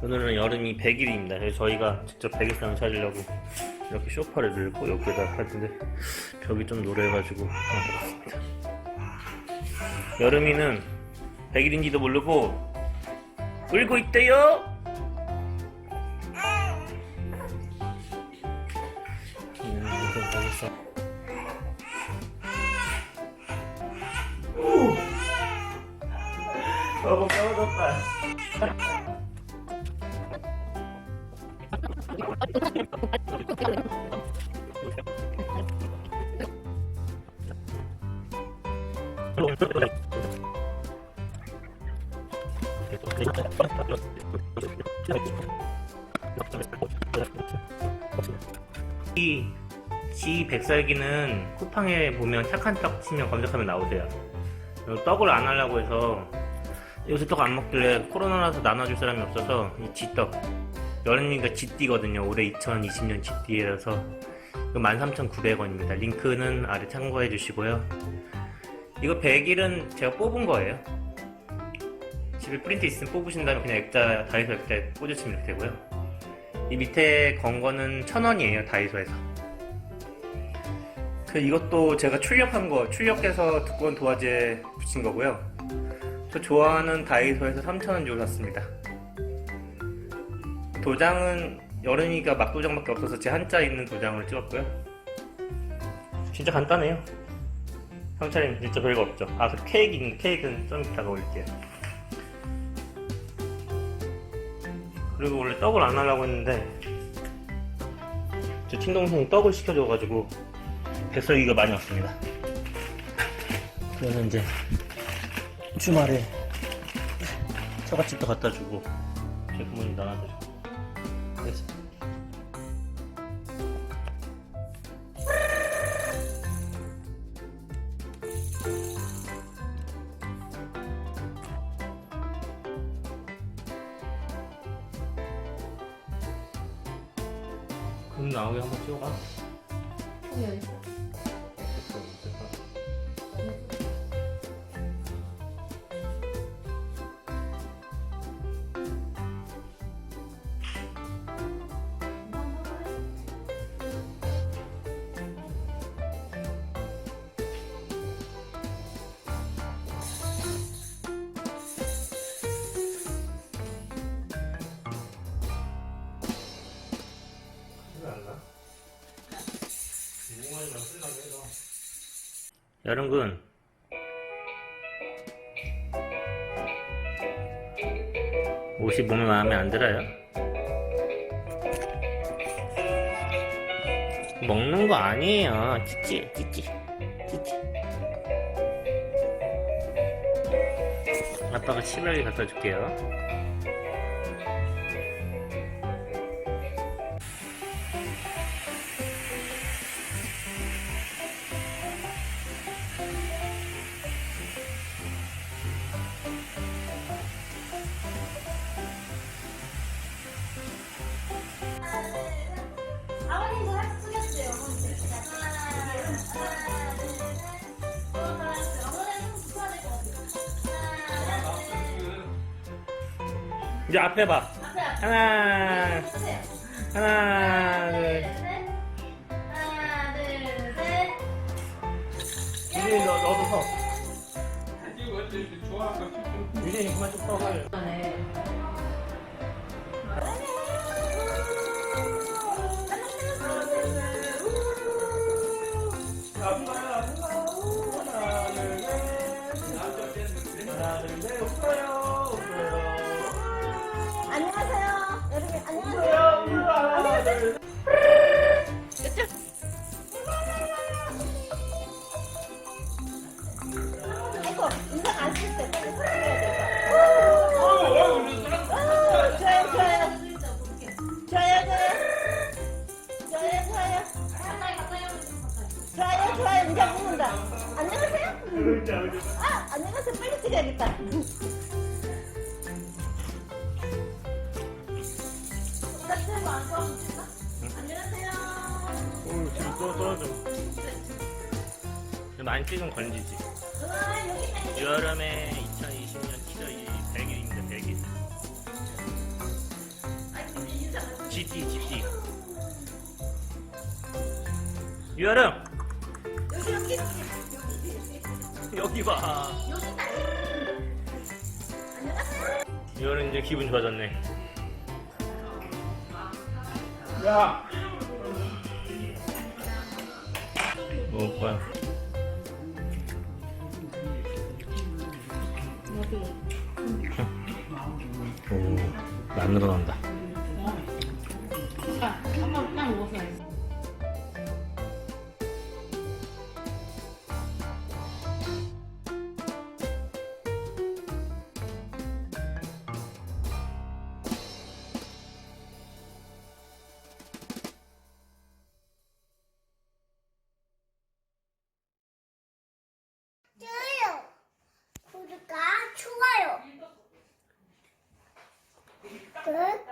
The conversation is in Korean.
오늘은 여름이 100일입니다. 그래서 저희가 직접 100일상을 찾으려고 이렇게 쇼파를 들고 여기에다 하는데 벽이 좀 노래가지고 나왔습니다. 여름이는 100일인지도 모르고 울고 있대요. 음, 이거 보겠어. 너무 까먹었다. 이 지 백살기는 쿠팡에 보면 착한 떡 치면 검색하면 나오세요. 떡을 안 하려고 해서 요새 떡 안 먹길래 코로나라서 나눠줄 사람이 없어서 이 지떡 여름이가 지띠거든요. 올해 2020년 지띠라서 13,900원입니다. 링크는 아래 참고해 주시고요. 이거 100일은 제가 뽑은 거예요. 집에 프린트 있으면 뽑으신 다음에 그냥 액자 다이소 액자에 꽂으시면 이렇게 되고요. 이 밑에 건 거는 1,000원이에요. 다이소에서. 그 이것도 제가 출력한 거, 출력해서 두꺼운 도화지에 붙인 거고요. 저 좋아하는 다이소에서 3,000원 주고 샀습니다. 도장은 여름이가 막도장밖에 없어서 제 한자 있는 도장을 찍었고요. 진짜 간단해요. 형차림 진짜 별거 없죠. 아, 그 케이크 있는 케이크는 좀 이따가 올릴게요. 그리고 원래 떡을 안 하려고 했는데 제 친동생이 떡을 시켜줘가지고 백설기가 많이 왔습니다. 그래서 이제 주말에 처갓집도 갖다 주고 제 부모님 나눠드리고 그래서 금 나오게 한번 찍어봐. 네. 여 름군. 옷이 몸에 마음에 안 들어요? 먹는 거 아니에요. 찌찌 찌찌 찌찌. 아빠가 시발이 갖다 줄게요 이제 앞에 봐 앞에, 앞에. 하나 쓰세요. 하나 둘, 둘 셋. 하나, 둘, 셋. 유진이 너, 너도 서 이거? 이렇게 좋아하고 좀 유진이 그만 좀 서가 안녕 아, 안녕하세요. 빨리 찍어야겠다. 안녕하세요. 또 떨어져 많이 찍으면 걸리지 와, 여기. 여름에 2020년 7월 1일입니다 100일입니다 100일 GT GT 유아름 여기 봐. 여기 딱 안녕하세요 유아름 이제 기분 좋아졌네. 야! 먹을 거야 오 만으로 난다 Good.